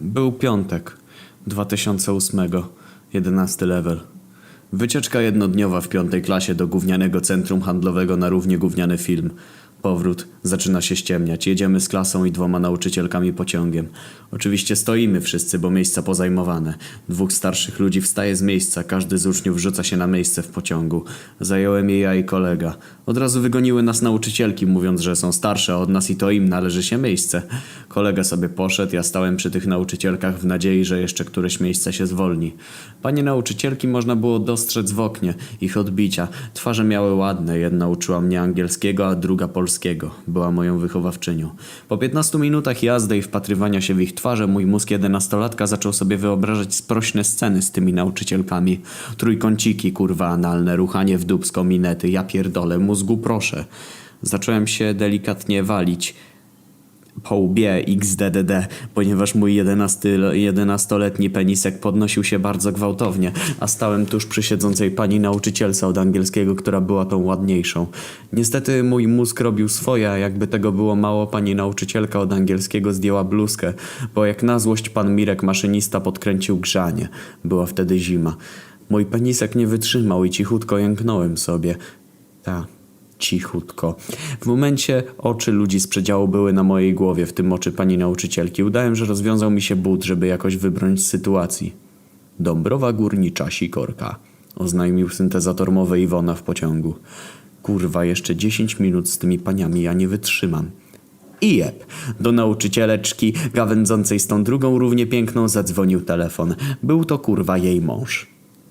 Był piątek 2008, 11 level. Wycieczka jednodniowa w piątej klasie do gównianego centrum handlowego na równie gówniany film. Powrót. Zaczyna się ściemniać. Jedziemy z klasą i dwoma nauczycielkami pociągiem. Oczywiście stoimy wszyscy, bo miejsca pozajmowane. Dwóch starszych ludzi wstaje z miejsca, każdy z uczniów rzuca się na miejsce w pociągu. Zająłem je ja i kolega. Od razu wygoniły nas nauczycielki, mówiąc, że są starsze od nas i to im należy się miejsce. Kolega sobie poszedł, ja stałem przy tych nauczycielkach w nadziei, że jeszcze któreś miejsce się zwolni. Panie nauczycielki można było dostrzec w oknie, ich odbicia. Twarze miały ładne, jedna uczyła mnie angielskiego, a druga polskiego. Była moją wychowawczynią. Po 15 minutach jazdy i wpatrywania się w ich twarze, mój mózg jedenastolatka zaczął sobie wyobrażać sprośne sceny z tymi nauczycielkami. Trójkąciki, kurwa, analne, ruchanie w dubsko, minety, ja pierdolę, mózgu proszę. Zacząłem się delikatnie walić po łbie XDDD, ponieważ mój 11 jedenastoletni penisek podnosił się bardzo gwałtownie, a stałem tuż przy siedzącej pani nauczycielce od angielskiego, która była tą ładniejszą. Niestety mój mózg robił swoje, a jakby tego było mało, pani nauczycielka od angielskiego zdjęła bluzkę, bo jak na złość pan Mirek maszynista podkręcił grzanie. Była wtedy zima. Mój penisek nie wytrzymał i cichutko jęknąłem sobie. Ta, cichutko. W momencie oczy ludzi z przedziału były na mojej głowie, w tym oczy pani nauczycielki. Udałem, że rozwiązał mi się but, żeby jakoś wybrnąć z sytuacji. Dąbrowa górnicza sikorka, oznajmił syntezator mowy Iwona w pociągu. Kurwa, jeszcze 10 minut z tymi paniami ja nie wytrzymam. I jeb. Do nauczycieleczki, gawędzącej z tą drugą równie piękną, zadzwonił telefon. Był to kurwa jej mąż.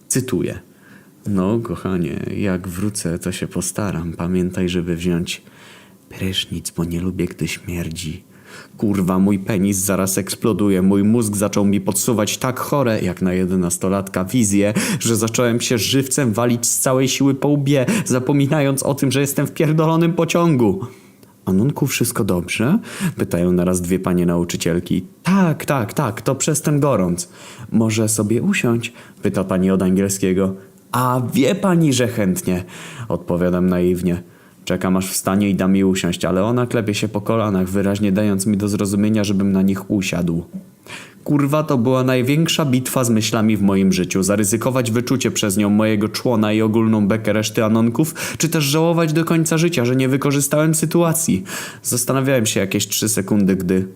Cytuję. No, kochanie, jak wrócę, to się postaram. Pamiętaj, żeby wziąć prysznic, bo nie lubię, gdy śmierdzi. Kurwa, mój penis zaraz eksploduje. Mój mózg zaczął mi podsuwać tak chore, jak na jedenastolatka, wizje, że zacząłem się żywcem walić z całej siły po łbie, zapominając o tym, że jestem w pierdolonym pociągu. Anunku, wszystko dobrze? Pytają naraz dwie panie nauczycielki. Tak, tak, tak, to przez ten gorąc. Może sobie usiąść? Pyta pani od angielskiego. A wie pani, że chętnie. Odpowiadam naiwnie. Czekam aż wstanie i da mi usiąść, ale ona klepie się po kolanach, wyraźnie dając mi do zrozumienia, żebym na nich usiadł. Kurwa, to była największa bitwa z myślami w moim życiu. Zaryzykować wyczucie przez nią mojego człona i ogólną bekę reszty anonków, czy też żałować do końca życia, że nie wykorzystałem sytuacji. Zastanawiałem się jakieś trzy sekundy, gdy...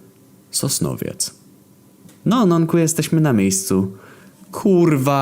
Sosnowiec. No, Anonku, jesteśmy na miejscu. Kurwa!